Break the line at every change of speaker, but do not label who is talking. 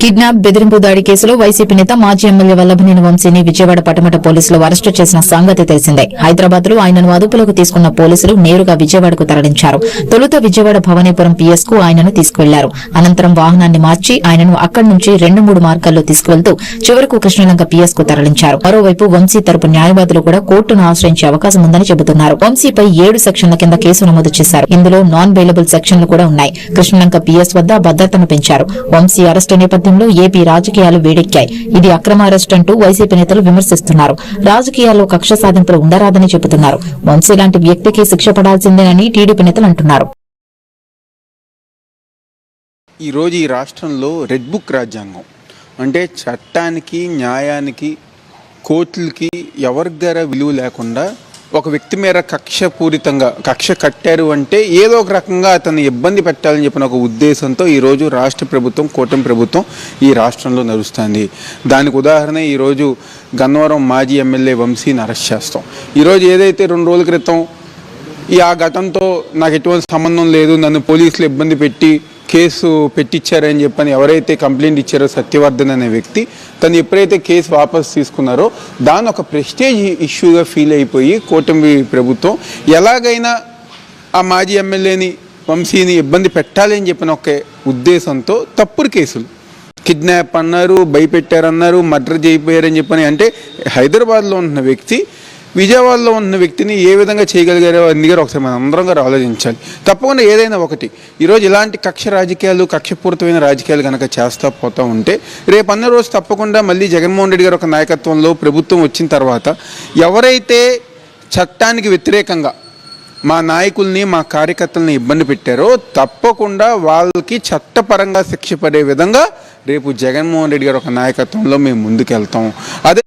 Kidnap బెదిరింపు దాడి కేసులో వైసీపీ నేత మాజీ ఎమ్మెల్యే వల్లభనేని వంశీని విజయవాడ పటమట పోలీసులు అరెస్టు చేసిన సంగతి తెలిసిందే. హైదరాబాద్లో ఆయనను అదుపులోకి తీసుకున్న పోలీసులు నేరుగా విజయవాడకు తరలించారు. తొలుత విజయవాడ భవనేపురం పీఎస్కు ఆయనను తీసుకువెళ్ళారు. అనంతరం వాహనాన్ని మార్చి ఆయనను అక్కడి నుంచి రెండు మూడు మార్గాల్లో తీసుకువెళ్తూ చివరకు కృష్ణలంక పీఎస్కు తరలించారు. మరోవైపు వంశీ తరపు న్యాయవాదులు కూడా కోర్టును ఆశ్రయించే అవకాశం ఉందని చెబుతున్నారు. వంశీపై ఏడు సెక్షన్ల కింద కేసు నమోదు చేశారు. ఇందులో నాన్ బెయిలబుల్ సెక్షన్లు కూడా ఉన్నాయి. కృష్ణలంక పీఎస్ వద్ద భద్రతను పెంచారు. వంశీ అరెస్టు నేపథ్యంలో ఏపీ రాజకీయాలు వేడెక్కాయి. ఇది అక్రమ అరెస్ట్ అంటూ వైసీపీ నేతలు విమర్శిస్తున్నారు. రాజకీయాల్లో కక్ష సాధింపులు ఉండరాదని చెబుతున్నారు. వంశీ లాంటి వ్యక్తికి శిక్ష పడాల్సిందేనని టీడీపీ నేతలు అంటున్నారు.
ఈరోజు ఈ రాష్ట్రంలో రెడ్ బుక్ రాజ్యాంగం అంటే చట్టానికి న్యాయానికి కోర్టులకి ఎవరి దగ్గర విలువ లేకుండా ఒక వ్యక్తి మీద కక్షపూరితంగా కక్ష కట్టారు అంటే ఏదో ఒక రకంగా అతన్ని ఇబ్బంది పెట్టాలని చెప్పిన ఒక ఉద్దేశంతో ఈరోజు రాష్ట్ర ప్రభుత్వం కూటమి ప్రభుత్వం ఈ రాష్ట్రంలో నడుస్తుంది. దానికి ఉదాహరణ ఈరోజు గన్నవరం మాజీ ఎమ్మెల్యే వంశీని అరెస్ట్ చేస్తాం. ఈరోజు ఏదైతే రెండు రోజుల క్రితం ఈ ఆ ఘటనతో నాకు ఎటువంటి సంబంధం లేదు నన్ను పోలీసులు ఇబ్బంది పెట్టి కేసు పెట్టించారని చెప్పని ఎవరైతే కంప్లైంట్ ఇచ్చారో సత్యవర్ధన్ అనే వ్యక్తి తను ఎప్పుడైతే కేసు వాపస్ తీసుకున్నారో దాని ఒక ప్రెస్టేజ్ ఇష్యూగా ఫీల్ అయిపోయి కూటమి ప్రభుత్వం ఎలాగైనా ఆ మాజీ ఎమ్మెల్యేని వంశీని ఇబ్బంది పెట్టాలి అని చెప్పిన ఒక ఉద్దేశంతో తప్పుడు కేసులు. కిడ్నాప్ అన్నారు భయపెట్టారన్నారు మర్డర్ చేయిపోయారని చెప్పని అంటే హైదరాబాద్లో ఉన్న వ్యక్తి విజయవాడలో ఉన్న వ్యక్తిని ఏ విధంగా చేయగలిగారో అన్ని గారు ఒకసారి మనం అందరం గారు ఆలోచించాలి. తప్పకుండా ఏదైనా ఒకటి. ఈరోజు ఇలాంటి కక్ష రాజకీయాలు కక్షపూరితమైన రాజకీయాలు కనుక చేస్తూ పోతూ ఉంటే రేపు అన్న రోజు తప్పకుండా మళ్ళీ జగన్మోహన్ రెడ్డి గారు ఒక నాయకత్వంలో ప్రభుత్వం వచ్చిన తర్వాత ఎవరైతే చట్టానికి వ్యతిరేకంగా మా నాయకుల్ని మా కార్యకర్తల్ని ఇబ్బంది పెట్టారో తప్పకుండా వాళ్ళకి చట్టపరంగా శిక్ష పడే విధంగా రేపు జగన్మోహన్ రెడ్డి గారు ఒక నాయకత్వంలో మేము ముందుకెళ్తాం. అదే